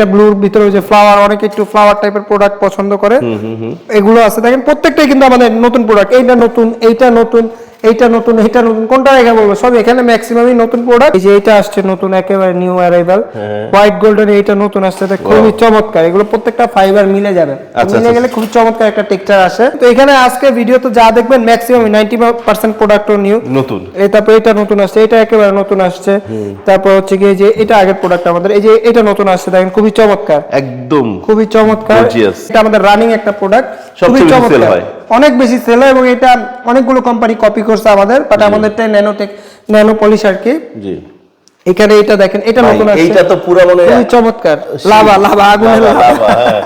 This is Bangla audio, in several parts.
এটা ব্লুর ভিতরে ওই যে ফ্লাওয়ার অনেকে একটু ফ্লাওয়ার টাইপের প্রোডাক্ট পছন্দ করে। এগুলো আছে। দেখেন প্রত্যেকটাই কিন্তু আমাদের নতুন প্রোডাক্ট এইটা নতুন এইটা নতুন। এইটা নতুন এইটা নতুন কোনটা রেখে বলব? সব এখানে ম্যাক্সিমামই নতুন প্রোডাক্ট এই যে এটা আসছে নতুন একেবারে নিউ অ্যারাইভাল হোয়াইট গোল্ডেন এইটা নতুন আসছে। এটা খুবই চমৎকার। এগুলো প্রত্যেকটা ফাইবার মিলে যাবে। আচ্ছা, মিলে আচ্ছা। গেলে খুব চমৎকার একটা টেক্সচার আসে। তো এখানে আজকে ভিডিও তো যা দেখবেন ম্যাক্সিমাম নাইনটি পার্সেন্ট প্রোডাক্টও নিউ নতুন। এই তারপর এটা নতুন আসছে এটা একেবারে নতুন আসছে। তারপর হচ্ছে গিয়ে যে এটা আগের প্রোডাক্ট আমাদের। এই যে এটা নতুন আসছে দেখেন খুবই চমৎকার। একদম খুবই চমৎকার। এটা আমাদের রানিং একটা প্রোডাক্ট সবচেয়ে চমৎকার। হয়। অনেক বেশি সেল হয় এবং এটা অনেকগুলো কোম্পানি কপি করছে আমাদের বাট আমাদেরটা ন্যানোটেক ন্যানো পলিশ আর কি। জি। এখানে এটা দেখেন এটা নতুন আসছে। এইটা তো পুরো মানে চমৎকার। লাভা লাভা আগুনের লাভা, লাভা। লাভা, হ্যাঁ।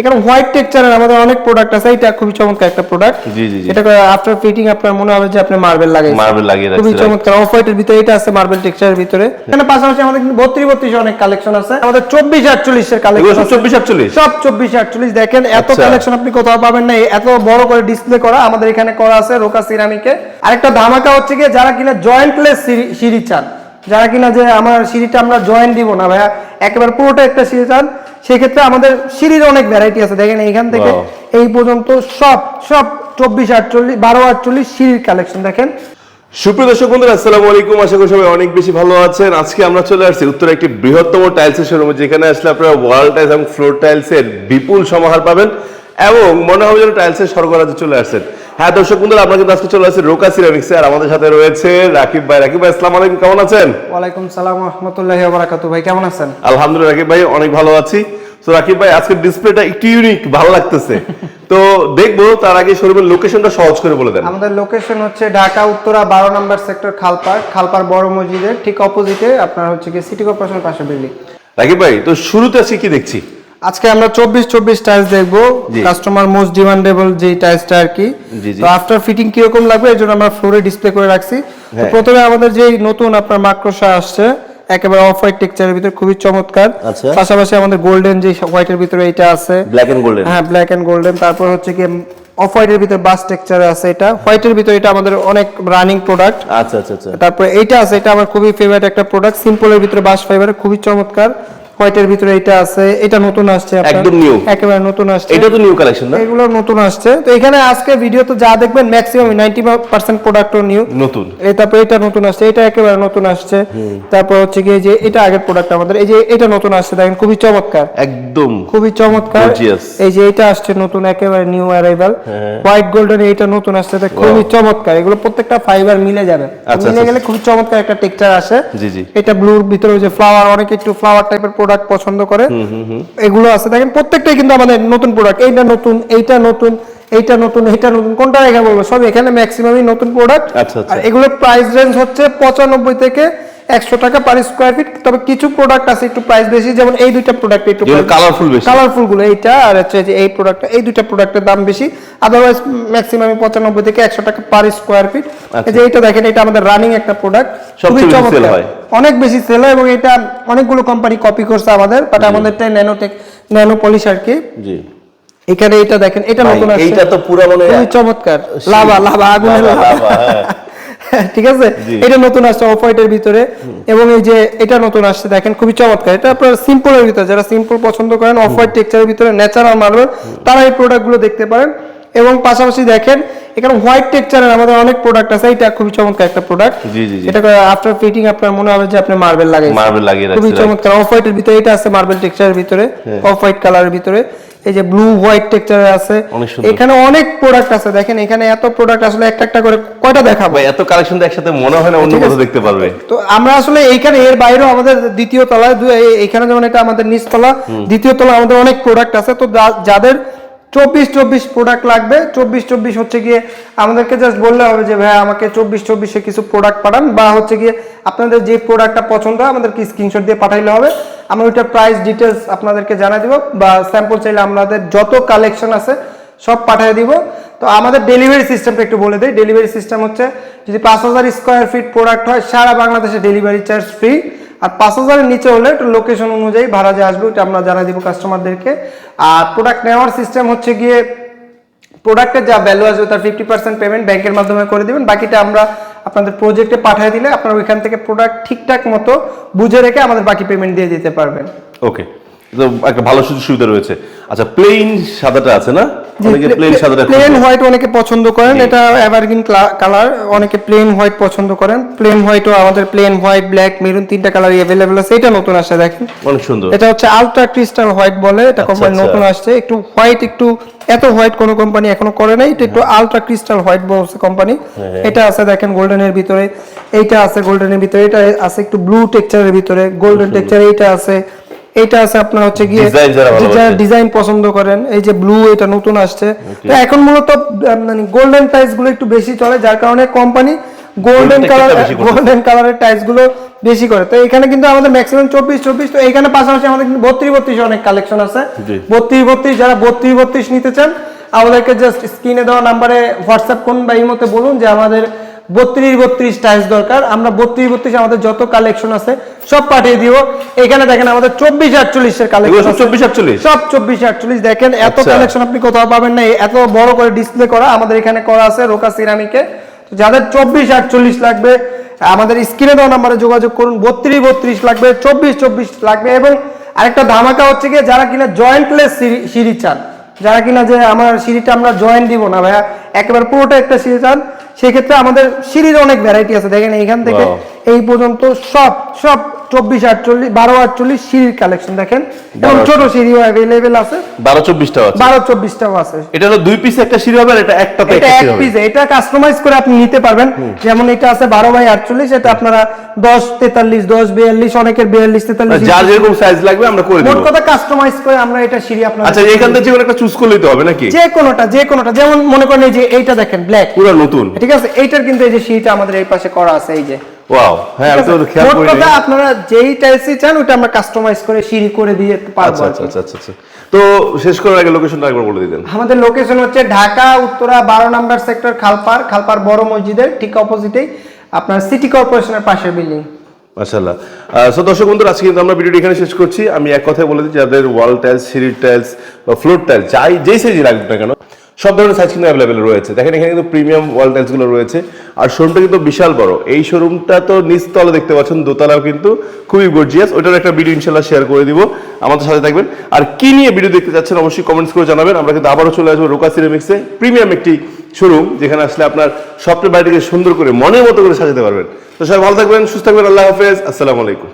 এখানে হোয়াইট টেক্সচারের আমাদের অনেক প্রোডাক্ট আছে এটা খুবই চমৎকার একটা প্রোডাক্ট জি, জি। এটা আফটার ফিটিং আপনার মনে হবে যে আপনি মার্বেল লাগাইছেন Marble লাগিয়ে খুবই চমৎকার। অফ হোয়াইটের ভিতরে এটা আছে মার্বেল টেক্সচারের ভিতরে। এখানে পাশাপাশি আমাদের কিন্তু বত্রিশ বত্রিশ অনেক কালেকশন আছে। আমাদের চব্বিশ আটচল্লিশের এগুলো কালেকশন সব চব্বিশ আটচল্লিশ? সব চব্বিশ আটচল্লিশ। দেখেন এত আচ্ছা। কালেকশন আপনি কোথাও পাবেন না। এত বড় করে ডিসপ্লে করা আমাদের এখানে করা আছে রোকা সিরামিকে। আরেকটা ধামাকা হচ্ছে গিয়ে যারা কিনা জয়েন্টলেস সিঁড়ি চান। যারা কিনা যে আমার সিঁড়িটা আমরা জয়েন্ট দিব না ভাইয়া একেবারে পুরোটা একটা সিঁড়ি চান। সেক্ষেত্রে আমাদের সিঁড়ির অনেক ভ্যারাইটি আছে। দেখেন এইখান থেকে এই পর্যন্ত সব সব চব্বিশ আটচল্লিশ বারো আটচল্লিশ সিঁড়ির কালেকশন দেখেন। সুপ্রিয় দর্শক বন্ধুরা আসসালামু আলাইকুম। আশা করি সবাই অনেক বেশি ভালো আছেন। আজকে আমরা চলে আসছি উত্তরে একটি বৃহত্তম টাইলসের শোরুমে যেখানে আসলে আপনারা ওয়াল টাইলস এবং ফ্লোর টাইলসের বিপুল সমাহার পাবেন এবং মনে হবে যেন টাইলসের স্বর্গরাজে চলে আসছেন হ্যাঁ দর্শক বন্ধুরা আমরা কিন্তু আজকে চলে আসছি রোকা সিরামিক্সে আর আমাদের সাথে রয়েছে রাকিব ভাই। রাকিব ভাই আসসালামু আলাইকুম কেমন আছেন? ওয়ালাইকুম সালাম রহমতুল্লাহ বারাকাতু ভাই কেমন আছেন? আলহামদুলিল্লাহ রাকিব ভাই অনেক ভালো আছি। তো রাকিব ভাই আজকের ডিসপ্লেটা একটু ইউনিক ভালো লাগতেছে। তো দেখব তার আগে শোরুমের লোকেশনটা সহজ করে বলে দেন। আমাদের লোকেশন হচ্ছে ঢাকা উত্তরা বারো নম্বর সেক্টর খালপাড় খালপাড় বড় মসজিদের ঠিক অপোজিটে আপনার হচ্ছে কি সিটি কর্পোরেশনের পাশে বিল্ডিং রাকিব ভাই তো শুরুতে আজকে কি দেখছি? আজকে আমরা চব্বিশ চব্বিশ টাইলস দেখব। কাস্টমার মোস্ট ডিমান্ডেবল যে টাইলসটা আর কি। তো আফটার ফিটিং কীরকম লাগবে এর জন্য আমরা ফ্লোরে ডিসপ্লে করে রাখছি। তো হ্যাঁ। প্রথমে আমাদের যে নতুন আপনার মাক্রোসা আসছে একেবারে অফ হোয়াইট টেক্সচারের ভিতরে খুবই চমৎকার। আচ্ছা। পাশাপাশি আমাদের গোল্ডেন যে হোয়াইটের ভিতরে এটা আছে। ব্ল্যাক এন্ড গোল্ডেন হ্যাঁ ব্ল্যাক এন্ড গোল্ডেন তারপর হচ্ছে কি অফ হোয়াইটের ভিতরে বাস টেক্সচার আছে এটা। হোয়াইটের ভিতরে এটা আমাদের অনেক রানিং প্রোডাক্ট আচ্ছা আচ্ছা আচ্ছা। তারপরে এইটা আছে এটা আমার খুবই ফেভারিট একটা প্রোডাক্ট সিম্পলের ভিতরে বাস ফাইবার খুবই চমৎকার। হোয়াইটের ভিতরে এটা আছে এটা নতুন আসছে একদম new। একেবারে নতুন আসছে। এটা তো নিউ কালেকশন না? এগুলো নতুন আসছে। তো এখানে আজকে ভিডিও তো যা দেখবেন ম্যাক্সিমাম নাইনটি পার্সেন্ট প্রোডাক্টও নিউ নতুন। এই তারপর এটা নতুন আসছে এটা একেবারে নতুন আসছে। তারপর হচ্ছে কি এই যে এটা আগের প্রোডাক্ট আমাদের। এই যে এটা নতুন আসছে দেখেন খুবই চমৎকার। একদম খুবই চমৎকার। এই যে এটা আসছে নতুন একেবারে নিউ অ্যারাইভাল হ্যাঁ। হোয়াইট গোল্ডেন এটা নতুন আসছে এটা খুবই চমৎকার। এগুলো প্রত্যেকটা ফাইবার মিলে যাবে। আচ্ছা, মিলে আচ্ছা। গেলে খুব চমৎকার একটা টেক্সচার আসে। জি, জি। এটা ব্লুর ভিতরে ওই যে ফ্লাওয়ার অনেক একটু ফ্লাওয়ার টাইপের প্রোডাক্ট পছন্দ করে। এগুলো আছে। দেখেন প্রত্যেকটাই কিন্তু আমাদের নতুন প্রোডাক্ট এইটা নতুন এইটা নতুন এইটা নতুন এইটা নতুন কোনটা এখানে বলব? সব এখানে ম্যাক্সিমামই নতুন প্রোডাক্ট আচ্ছা, আচ্ছা। আর এগুলোর প্রাইস রেঞ্জ হচ্ছে পঁচানব্বই থেকে একশো টাকা পার স্কোয়ার ফিট তবে কিছু প্রোডাক্ট আছে একটু প্রাইস বেশি যেমন এই দুইটা প্রোডাক্ট একটু কালারফুল বেশি। কালারফুলগুলো এইটা আর হচ্ছে যে এই প্রোডাক্টটা এই দুইটা প্রোডাক্টের দাম বেশি। আদারওয়াইজ ম্যাক্সিমাম পঁচানব্বই থেকে একশো টাকা পার স্কোয়ার ফিট এই যে এইটা দেখেন এটা আমাদের রানিং একটা প্রোডাক্ট sell হয়। অনেক বেশি সেল হয় এবং এটা অনেকগুলো কোম্পানি কপি করছে আমাদের বাট আমাদেরটাই ন্যানোটেক ন্যানো পলিশ আর কি। জি। এখানে এটা দেখেন এটা নতুন আসছে। এইটা তো পুরো মানে খুবই চমৎকার। লাভা লাভা আগুনের লাভা, লাভা। লাভা, হ্যাঁ। ঠিক আছে? এটা নতুন আসছে অফ হোয়াইটের ভিতরে। এবং এই যে এটা নতুন আসছে দেখেন খুবই চমৎকার। এটা আপনার সিম্পলের ভিতরে যারা সিম্পল পছন্দ করেন অফ হোয়াইট টেক্সচারের ভিতরে ন্যাচারাল মার্বেল তারা এই প্রোডাক্টগুলো দেখতে পারেন। এবং পাশাপাশি দেখেন এখানে হোয়াইট টেক্সচারের আমাদের অনেক প্রোডাক্ট আছে। এটা খুবই চমৎকার একটা প্রোডাক্ট জি, জি, জি। এটা আফটার ফিটিং আপনার মনে হবে যে আপনি মার্বেল লাগাইছেন মার্বেল লাগিয়ে খুবই চমৎকার। অফ হোয়াইটের ভিতরে এটা আছে মার্বেল টেক্সচারের ভিতরে। অফ হোয়াইট কালারের ভিতরে। এই যে ব্লু হোয়াইট টেক্সচারের আছে। এখানে অনেক প্রোডাক্ট আছে। দেখেন এখানে এত প্রোডাক্ট আসলে একটা একটা করে কয়টা দেখাবো? এত কালেকশন তো একসাথে মনে হয় না অন্য কোথাও দেখতে পারবে। তো আমরা আসলে এইখানে এর বাইরেও আমাদের দ্বিতীয় তলায় এই- যেমন এটা আমাদের নিচ তলা দ্বিতীয় তলা আমাদের অনেক প্রোডাক্ট আছে। তো যাদের চব্বিশ চব্বিশ প্রোডাক্ট লাগবে চব্বিশ চব্বিশ হচ্ছে গিয়ে আমাদেরকে জাস্ট বললে হবে যে ভাই আমাকে চব্বিশ চব্বিশে কিছু প্রোডাক্ট পাঠান। বা হচ্ছে গিয়ে আপনাদের যে প্রোডাক্টটা পছন্দ হয় আমাদেরকে স্ক্রিনশট দিয়ে পাঠাইলে হবে। আমরা ওইটার প্রাইস ডিটেলস আপনাদেরকে জানাই দিব বা স্যাম্পল চাইলে আমাদের যত কালেকশন আছে সব পাঠিয়ে দিব। তো আমাদের ডেলিভারি সিস্টেমটা একটু বলে দিই। ডেলিভারি সিস্টেম হচ্ছে, যদি পাঁচ হাজার স্কোয়ার ফিট প্রোডাক্ট হয়, সারা বাংলাদেশে ডেলিভারি চার্জ ফ্রি আর পাঁচ হাজারের নিচে হলে একটু লোকেশন অনুযায়ী ভাড়া যে আসবে ওটা আমরা জানা দিব কাস্টমারদেরকে আর প্রোডাক্ট নেওয়ার সিস্টেম হচ্ছে গিয়ে প্রোডাক্টের যা ভ্যালু আসবে, তার ফিফটি পার্সেন্ট পেমেন্ট ব্যাংকের মাধ্যমে করে দিবেন। বাকিটা আমরা আপনাদের প্রজেক্টে পাঠিয়ে দিলে আপনারা ওইখান থেকে প্রোডাক্ট ঠিকঠাক মতো বুঝে রেখে আমাদের বাকি পেমেন্ট দিয়ে দিতে পারবেন। ওকে একটা ভালো সুযোগ সুবিধা রয়েছে। আচ্ছা প্লেন সাদাটা আছে না? অনেকে প্লেন সাদাটা প্লেন হোয়াইট অনেকে পছন্দ করেন। এটা এভারগ্রিন কালার অনেকে প্লেন হোয়াইট পছন্দ করেন। প্লেন হোয়াইটও আমাদের প্লেন হোয়াইট ব্ল্যাক মেরুন তিনটা কালার অ্যাভেলেবেল আছে। এটা নতুন আসছে দেখেন। অনেক সুন্দর। এটা হচ্ছে আলট্রা ক্রিস্টাল হোয়াইট বলে এটা কোম্পানি আচ্ছা। নতুন আসছে। একটু হোয়াইট একটু এত হোয়াইট কোনো কোম্পানি এখনও করে নাই। এটা একটু আলট্রা ক্রিস্টাল হোয়াইট বলছে কোম্পানি হ্যাঁ। এটা আছে দেখেন গোল্ডেনের ভিতরে। এইটা আছে গোল্ডেনের ভিতরে। এটা আছে একটু ব্লু টেক্সচারের ভিতরে। গোল্ডেন টেক্সচার এইটা আছে। এইটা আছে আপনার হচ্ছে গিয়ে যারা ডিজাইন পছন্দ করেন এই যে ব্লু এটা নতুন আসছে। তো এখন মূলত মানে গোল্ডেন টাইলসগুলো একটু বেশি চলে যার কারণে কোম্পানি গোল্ডেন কালার। গোল্ডেন কালারের টাইলসগুলো বেশি করে। তো এখানে কিন্তু আমাদের ম্যাক্সিমাম চব্বিশ চব্বিশ তো এখানে পাশাপাশি আমাদের কিন্তু বত্রিশ বত্রিশ অনেক কালেকশন আছে। বত্রিশ বত্রিশ যারা বত্রিশ বত্রিশ নিতে চান আমাদেরকে জাস্ট স্ক্রিনে দেওয়া নাম্বারে হোয়াটসঅ্যাপ করুন বা ইমোতে বলুন যে আমাদের বত্রিশ বত্রিশ টাইলস দরকার। আমরা বত্রিশ বত্রিশ আমাদের যত কালেকশন আছে সব পাঠিয়ে দিব। এখানে দেখেন আমাদের চব্বিশ আটচল্লিশের কালেকশন চব্বিশ আটচল্লিশ? সব চব্বিশ আটচল্লিশ। দেখেন এত আচ্ছা। কালেকশন আপনি কোথাও পাবেন না। এত বড় করে ডিসপ্লে করা আমাদের এখানে করা আছে রোকা সিরামিকে। যাদের চব্বিশ আটচল্লিশ লাগবে আমাদের স্ক্রিনে দেওয়া নাম্বারে যোগাযোগ করুন। বত্রিশ বত্রিশ লাগবে চব্বিশ চব্বিশ লাগবে এবং আরেকটা ধামাকা হচ্ছে গিয়ে যারা কিনা জয়েন্টলেস সিঁড়ি চান যারা কিনা যে আমার সিঁড়িটা আমরা জয়েন্ট দিব না ভাইয়া একেবারে পুরোটা একটা সিঁড়ি চান সেক্ষেত্রে আমাদের সিঁড়ির অনেক ভ্যারাইটি আছে। দেখেন এইখান থেকে এই পর্যন্ত সব সব চব্বিশ আটচল্লিশ বারো আটচল্লিশ সিঁড়ির কালেকশন দেখেন। এবং ছোট সিঁড়িও অ্যাভেলেবেল আছে। বারো চব্বিশটাও আছে। বারো চব্বিশটাও আছে। এটা হলো দুই পিস একটা সিঁড়ি হবে এটা একটাতে এটা এক পিস এটা কাস্টমাইজ করে আপনি নিতে পারবেন। যেমন এটা আছে বারো বাই আটচল্লিশ এটা আপনারা দশ তেতাল্লিশ দশ বিয়াল্লিশ অনেকের বিয়াল্লিশ তেতাল্লিশ যার যেরকম সাইজ লাগবে আমরা করে মোট কথা কাস্টমাইজ করে আমরা এটা সিঁড়ি আপনার আচ্ছা এখান থেকে যে একটা চুজ করলেই তো হবে নাকি? যে কোনোটা যে কোনোটা। যেমন মনে করেন এই যে এইটা দেখেন ব্ল্যাক পুরো নতুন। ঠিক আছে? এইটার কিন্তু এই যে সিঁড়িটা আমাদের এই পাশে করা আছে এই যে। ওয়াও হ্যাঁ আমি তো খেয়াল আপনারা যেই টাইলসই চান ওটা আমরা কাস্টমাইজ করে সিঁড়ি করে দিয়ে পারব আচ্ছা আচ্ছা আচ্ছা আচ্ছা। তো শেষ করার আগে লোকেশনটা একবার বলে দিতেন। আমাদের লোকেশন হচ্ছে ঢাকা উত্তরা বারো নাম্বার সেক্টর খালপার খালপার বড় মসজিদের ঠিক অপোজিটেই আপনার সিটি কর্পোরেশনের পাশের বিল্ডিং মাশাআল্লাহ। সো দর্শক বন্ধুরা আজকে কিন্তু আমরা ভিডিওটি এখানে শেষ করছি। আমি এক কথায় বলে দিই যাদের ওয়াল টাইলস সিঁড়ির টাইলস বা ফ্লোর টাইলস যাই যেই সাইজই লাগবে না কেন সব ধরনের সাইজ কিন্তু অ্যাভেলেবেল রয়েছে। দেখেন, এখানে কিন্তু প্রিমিয়াম ওয়াল টাইলসগুলো রয়েছে। আর শোরুমটা কিন্তু বিশাল বড়। এই শোরুমটা তো নিচতলা দেখতে পাচ্ছেন, দোতলাও কিন্তু খুবই গর্জিয়াস ওইটার একটা ভিডিও ইনশাল্লাহ শেয়ার করে দিব। আমাদের সাথে থাকবেন। আর কি নিয়ে ভিডিও দেখতে চাচ্ছেন অবশ্যই কমেন্টস করে জানাবেন। আমরা কিন্তু আবারও চলে আসব রোকা সিরামিক্সে প্রিমিয়াম একটি শোরুম যেখানে আসলে আপনার সবটা বাড়িটিকে সুন্দর করে, মনের মতো করে সাজাতে পারবেন। তো সবাই ভালো থাকবেন, সুস্থ থাকবেন। আল্লাহ হাফেজ। আসসালামু আলাইকুম।